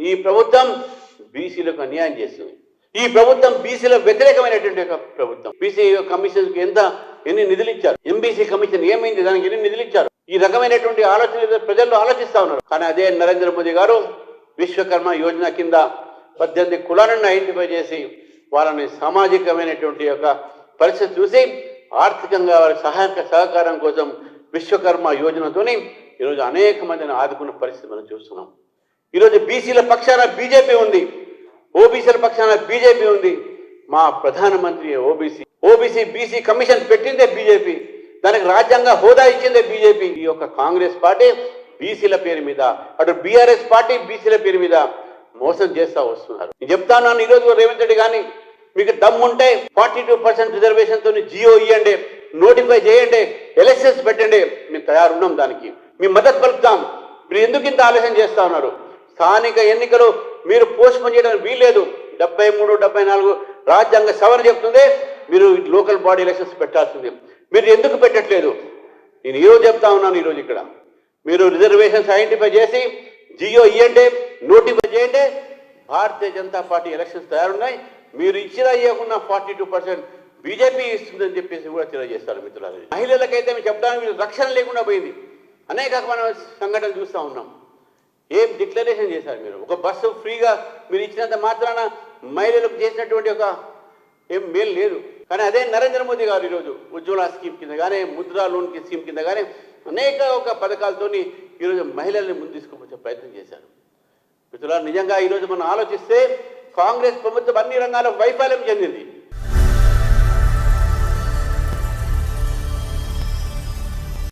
ఈ ప్రభుత్వం బీసీలకు అన్యాయం చేస్తుంది ఈ ప్రభుత్వం బీసీలకు వ్యతిరేకమైనటువంటి ఒక ప్రభుత్వం. బీసీ కమిషన్ ఎంత ఎన్ని నిధులు ఇచ్చారు? ఎంబీసీ కమిషన్ ఏమైంది? దానికి ఎన్ని నిధులు ఇచ్చారు? ఈ రకమైనటువంటి ఆలోచన ప్రజల్లో ఆలోచిస్తా ఉన్నారు. కానీ అదే నరేంద్ర మోదీ గారు విశ్వకర్మ యోజన కింద పద్దెనిమిది కులాలను ఐడెంటిఫై చేసి వాళ్ళని సామాజికమైనటువంటి యొక్క పరిస్థితి చూసి ఆర్థికంగా వారి సహాయక సహకారం కోసం విశ్వకర్మ యోజనతోని ఈరోజు అనేక మందిని ఆదుకున్న పరిస్థితి మనం చూస్తున్నాం. ఈరోజు బీసీల పక్షాన బీజేపీ ఉంది. ఓబీసీల పక్షాన బీజేపీ ఉంది. మా ప్రధానమంత్రి ఓబీసీ ఓబీసీ బీసీ కమిషన్ పెట్టిందే బీజేపీ. దానికి రాజ్యాంగ హోదా ఇచ్చిందే బీజేపీ. ఈ యొక్క కాంగ్రెస్ పార్టీ బీసీల పేరు మీద అటు బీఆర్ఎస్ పార్టీ బీసీల పేరు మీద మోసం చేస్తా వస్తున్నారు. నేను చెప్తాను ఈ రోజు రేవంత్ రెడ్డి కానీ మీకు దమ్ముంటే ఫార్టీ టూ పర్సెంట్ రిజర్వేషన్తో జియో ఇవ్వండి నోటిఫై చేయండి ఎలక్షన్స్ పెట్టండి. మేము తయారున్నాం దానికి. మీ మద్దతు పలుకుతాం. మీరు ఎందుకు ఇంత ఆలోచన చేస్తా ఉన్నారు? స్థానిక ఎన్నికలు మీరు పోస్ట్పోన్ చేయడానికి వీల్లేదు. డెబ్బై మూడు డెబ్బై నాలుగు రాజ్యాంగ సవరణ చెప్తుంది. మీరు లోకల్ బాడీ ఎలక్షన్స్ పెట్టాల్సింది. మీరు ఎందుకు పెట్టట్లేదు? నేను ఈరోజు చెప్తా ఉన్నాను ఈరోజు ఇక్కడ. మీరు రిజర్వేషన్స్ ఐడెంటిఫై చేసి జియో ఇవ్వండి నోటిఫై చేయండి. భారతీయ జనతా పార్టీ ఎలక్షన్స్ తయారున్నాయి. మీరు ఇచ్చిన ఇవ్వకుండా ఫార్టీ టూ పర్సెంట్ బీజేపీ ఇస్తుందని చెప్పేసి కూడా తెలియజేస్తారు మిత్రులు మహిళలకైతే మేము చెప్పడానికి మీరు రక్షణ లేకుండా పోయింది. అనేక మనం సంఘటనలు చూస్తూ ఉన్నాం. ఏం డిక్లరేషన్ చేశారు మీరు? ఒక బస్సు ఫ్రీగా మీరు ఇచ్చినంత మాత్రాన మహిళలకు చేసినటువంటి ఒక ఏం మేలు లేదు. కానీ అదే నరేంద్ర మోదీ గారు ఈరోజు ఉజ్వల స్కీమ్ కింద కానీ ముద్రా లోన్ స్కీమ్ కింద కానీ అనేక ఒక పథకాలతోని ఈరోజు మహిళల్ని ముందు తీసుకువచ్చే ప్రయత్నం చేశారు. మిత్రులారా నిజంగా ఈరోజు మనం ఆలోచిస్తే కాంగ్రెస్ ప్రభుత్వం అన్ని రంగాల వైఫల్యం చెందింది.